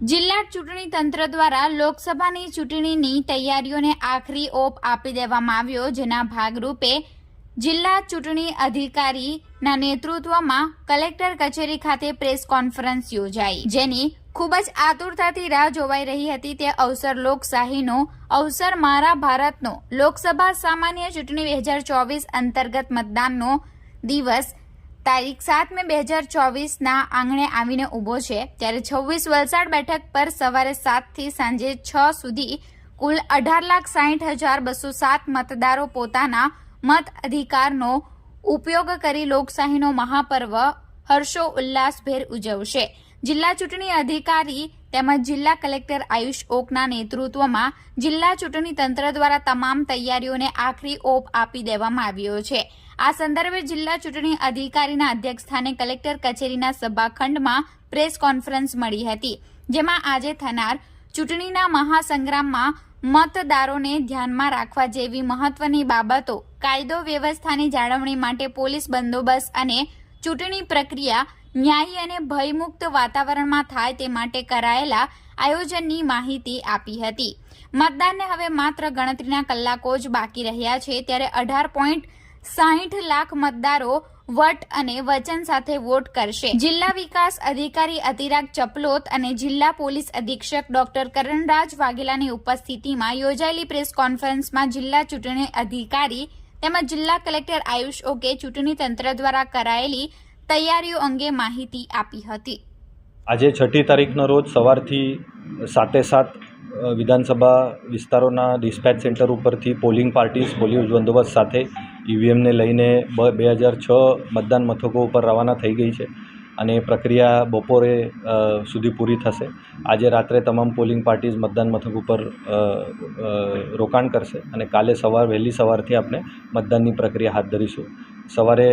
જિલ્લા ચૂંટણી તંત્ર દ્વારા લોકસભાની ચૂંટણીની તૈયારીઓને આખરી ઓપ આપી દેવામાં આવ્યો, જેના ભાગરૂપે જિલ્લા ચૂંટણી અધિકારીના નેતૃત્વમાં કલેક્ટર કચેરી ખાતે પ્રેસ કોન્ફરન્સ યોજાઈ, જેની ખૂબ જ આતુરતાથી રાહ જોવાઈ રહી હતી. તે અવસર લોકશાહીનો, અવસર મારા ભારતનો, લોકસભા સામાન્ય ચૂંટણી બે હજાર ચોવીસ અંતર્ગત મતદાનનો દિવસ તારીખ સાત મે બે હજાર ચોવીસના આંગણે આવીને ઊભો છે, ત્યારે છવ્વીસ વલસાડ બેઠક પર સવારે સાતથી સાંજે છ સુધી કુલ અઢાર લાખ સાહીઠ હજાર બસો સાત મતદારો પોતાના મત અધિકારનો ઉપયોગ કરી લોકશાહીનો મહાપર્વ હર્ષો ઉલ્લાસભેર ઉજવશે. જિલ્લા ચૂંટણી અધિકારી તેમજ જિલ્લા કલેક્ટર આયુષ ઓકના નેતૃત્વમાં જિલ્લા ચૂંટણી તંત્ર દ્વારા તમામ તૈયારીઓને આખરી ઓપ આપી દેવામાં આવ્યો છે. આ સંદર્ભે જિલ્લા ચૂંટણી અધિકારીના અધ્યક્ષસ્થાને કલેક્ટર કચેરીના સભાખંડમાં પ્રેસ કોન્ફરન્સ મળી હતી, જેમાં આજે થનાર ચૂંટણીના મહાસંગ્રામમાં મતદારોને ધ્યાનમાં રાખવા જેવી મહત્વની બાબતો, કાયદો વ્યવસ્થાની જાળવણી માટે પોલીસ બંદોબસ્ત અને ચૂંટણી પ્રક્રિયા ન્યાયી અને ભયમુક્ત વાતાવરણમાં થાય તે માટે કરાયેલા આયોજનની માહિતી આપી હતી. મતદાનને હવે માત્ર ગણતરીના કલાકો જ બાકી રહ્યા છે, ત્યારે અઢાર પોઈન્ટ સાહીઠ લાખ મતદારો વટ અને વચન સાથે વોટ કરશે. જિલ્લા વિકાસ અધિકારી અતિરાગ ચપલોત અને જિલ્લા પોલીસ અધિક્ષક ડોક્ટર કરણરાજ વાઘેલાની ઉપસ્થિતિમાં યોજાયેલી પ્રેસ કોન્ફરન્સમાં જિલ્લા ચૂંટણી અધિકારી તેમજ જિલ્લા કલેક્ટર આયુષ ઓકે ચૂંટણી તંત્ર દ્વારા કરાયેલી તૈયારીઓ અંગે માહિતી આપી હતી. આજે છઠ્ઠી તારીખનો રોજ સવારથી સાતે સાત વિધાનસભા વિસ્તારોના ડિસ્પેચ સેન્ટર ઉપરથી પોલિંગ પાર્ટીઝ પોલિંગ બંદોબસ્ત સાથે ઈવીએમને લઈને બ, બે હજાર છ મતદાન મથકો ઉપર રવાના થઈ ગઈ છે અને એ પ્રક્રિયા બપોરે સુધી પૂરી થશે. આજે રાત્રે તમામ પોલિંગ પાર્ટીઝ મતદાન મથક ઉપર રોકાણ કરશે અને કાલે સવાર, વહેલી સવારથી આપણે મતદાનની પ્રક્રિયા હાથ ધરીશું. સવારે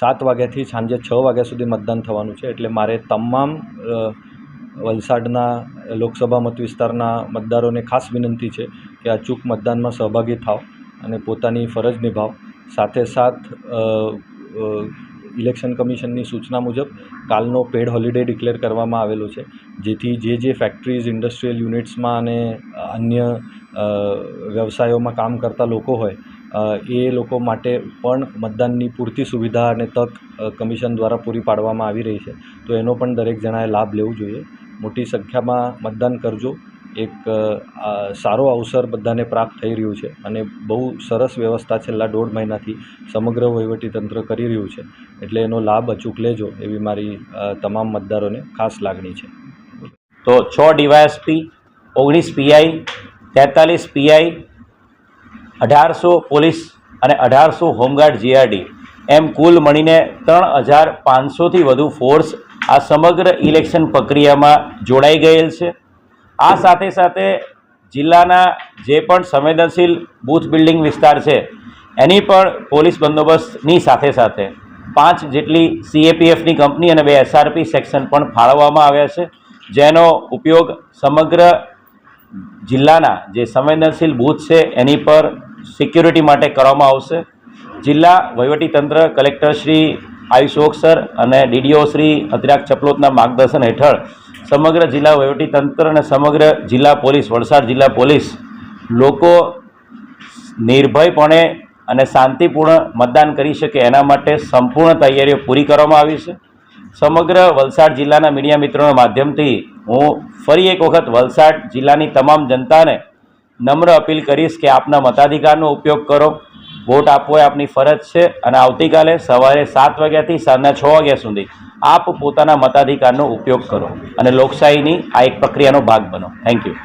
સાત વાગ્યાથી સાંજે છ વાગ્યા સુધી મતદાન થવાનું છે. એટલે મારે તમામ વલસાડના, લોકસભા મત વિસ્તારના મતદારોને ખાસ વિનંતી છે કે અચૂક મતદાનમાં સહભાગી થાવ અને પોતાની ફરજ નિભાવ. સાથે સાથ ઇલેક્શન કમિશનની સૂચના મુજબ કાલનો પેડ હોલિડે ડિક્લેર કરવામાં આવેલો છે, જેથી જે જે ફેક્ટરીઝ, ઇન્ડસ્ટ્રીયલ યુનિટ્સમાં અને અન્ય વ્યવસાયોમાં કામ કરતા લોકો હોય એ લોકો માટે પણ મતદાનની પૂરતી સુવિધા અને તક કમિશન દ્વારા પૂરી પાડવામાં આવી રહી છે. તો એનો પણ દરેક જણાએ લાભ લેવું જોઈએ. મોટી સંખ્યામાં મતદાન કરજો. એક સારો અવસર બધાને પ્રાપ્ત થઈ રહ્યું છે અને બહુ સરસ વ્યવસ્થા છેલ્લા દોઢ મહિનાથી સમગ્ર વહીવટીતંત્ર કરી રહ્યું છે. એટલે એનો લાભ અચૂક લેજો એવી મારી તમામ મતદારોને ખાસ લાગણી છે. તો છ ડીવાયએસપી, ઓગણીસ પીઆઈ, તેતાલીસ પીઆઈ અઢારસો પોલીસ અને અઢારસો હોમગાર્ડ જીઆરડી એમ કુલ મળીને ત્રણ હજાર પાંચસોથી વધુ ફોર્સ આ સમગ્ર ઇલેક્શન પ્રક્રિયામાં જોડાઈ ગયેલ છે. આ સાથે સાથે જિલ્લાના જે પણ સંવેદનશીલ બૂથ બિલ્ડિંગ વિસ્તાર છે, એની પણ પોલીસ બંદોબસ્તની સાથે સાથે પાંચ જેટલી સીએપીએફની કંપની અને બે એસઆરપી સેક્શન પણ ફાળવવામાં આવ્યા છે, જેનો ઉપયોગ સમગ્ર જિલ્લાના જે સંવેદનશીલ બૂથ છે, એની પર સિક્યુરિટી માટે કરવામાં આવશે. જિલ્લા વહીવટીતંત્ર કલેક્ટર શ્રી આયુષ સર અને ડીડીઓ શ્રી અતિરાગ ચપલોતના માર્ગદર્શન હેઠળ સમગ્ર જિલ્લા વહીવટીતંત્ર અને સમગ્ર જિલ્લા પોલીસ, વલસાડ જિલ્લા પોલીસ લોકો નિર્ભયપણે અને શાંતિપૂર્ણ મતદાન કરી શકે એના માટે સંપૂર્ણ તૈયારીઓ પૂરી કરવામાં આવી છે. સમગ્ર વલસાડ જિલ્લાના મીડિયા મિત્રોના માધ્યમથી હું ફરી એક વખત વલસાડ જિલ્લાની તમામ જનતાને નમ્ર અપીલ કરીશ કે આપના મતાધિકારનો ઉપયોગ કરો. વોટ આપવો એ આપની ફરજ છે અને આવતીકાલે સવારે સાત વાગ્યાથી સાંજના છ વાગ્યા સુધી આપ પોતાના મતાધિકારનો ઉપયોગ કરો અને લોકશાહીની આ એક પ્રક્રિયાનો ભાગ બનો. Thank you